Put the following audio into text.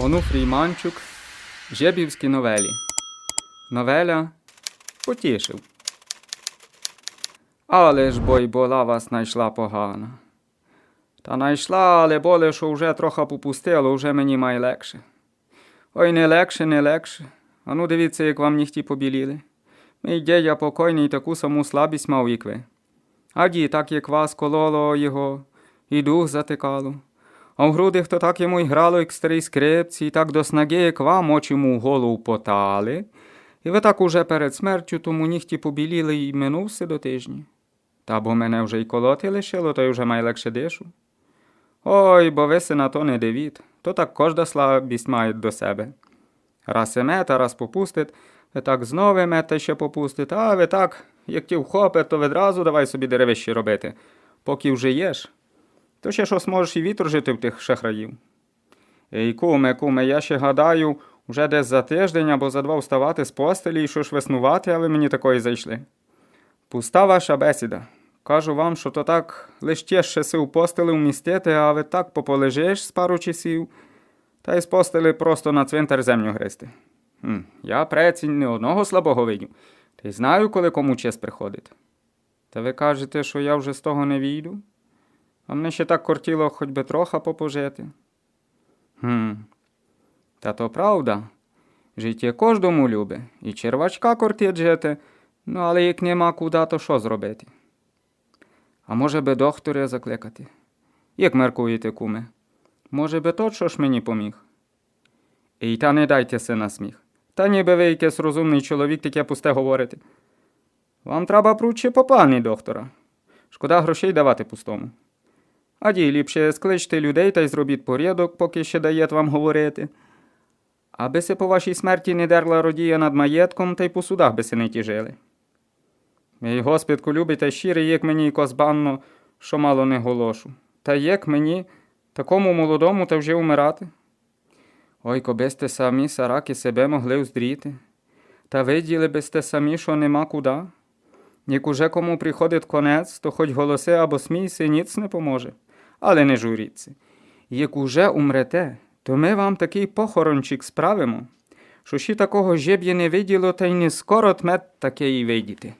Онуфрій Манчук, Жебівські новелі. Новеля Потішив. Але ж бо й була вас найшла погана. Та найшла, але боле, що вже трохи попустило, вже мені має легше. Ой, не легше, не легше. Ану дивіться, як вам нігті побіліли. Мій дядя покойний таку саму слабість мав, як ви. Аді, так як вас кололо його, і дух затикало. А в грудях то так йому й грало, як старий скрипці, і так до снаги, як вам очі му в голову потали. І ви так уже перед смертю тому нігті побіліли і минувся до тижні. Та бо мене вже й колоти лишило, то й вже май легше дишу. Ой, бо ви се на то не дивіт, то так кожда слабість має до себе. Раз емета, раз попустить, ви так знову емета ще попустить, а ви так, як ті вхопе, то відразу давай собі деревище робити, поки вже єш. То ще щось можеш і вітер жити в тих шахраїв. Ей, куме, куме, я ще гадаю, уже десь за тиждень або за два вставати з постелі і що ж веснувати, а ви мені такої зайшли. Пуста ваша бесіда. Кажу вам, що то так лиш тєше си у постелі вмістити, а ви так пополежиш з пару часів, та й з постелі просто на цвинтар землю гристи. Хм, я прецінь не одного слабого видів, та й знаю, коли кому честь приходить. Та ви кажете, що я вже з того не війду? А мене ще так кортіло хоч би троха попожити. Хм, та то правда. Життя кожному любе, і червачка кортить жити, ну але як нема куди, то що зробити? А може би докторя закликати? Як меркуєте, куме? Може би тот, що ж мені поміг? І та не дайтеся на сміх. Та ніби ви якийсь розумний чоловік таке пусте говорите. Вам треба пруче по пані доктора. Шкода грошей давати пустому. А дій ліпше скличте людей та й зробіть порядок, поки ще дає вам говорити. Аби се по вашій смерті не дерла родія над маєтком, та й по судах би се не тіжили. Мій Господку любить та щирий, як мені козбанно, що мало не голошу. Та як мені, такому молодому, та вже умирати? Ой, коби сте самі сараки себе могли уздріти, та виділи би сте самі, що нема куди. Як уже кому приходить конець, то хоч голоси або смійся, ніц не поможе. Але не журіться. Як уже умрете, то ми вам такий похорончик справимо, що ще такого жеб'я не виділо, та й не скоро тмет таке і вийдіти.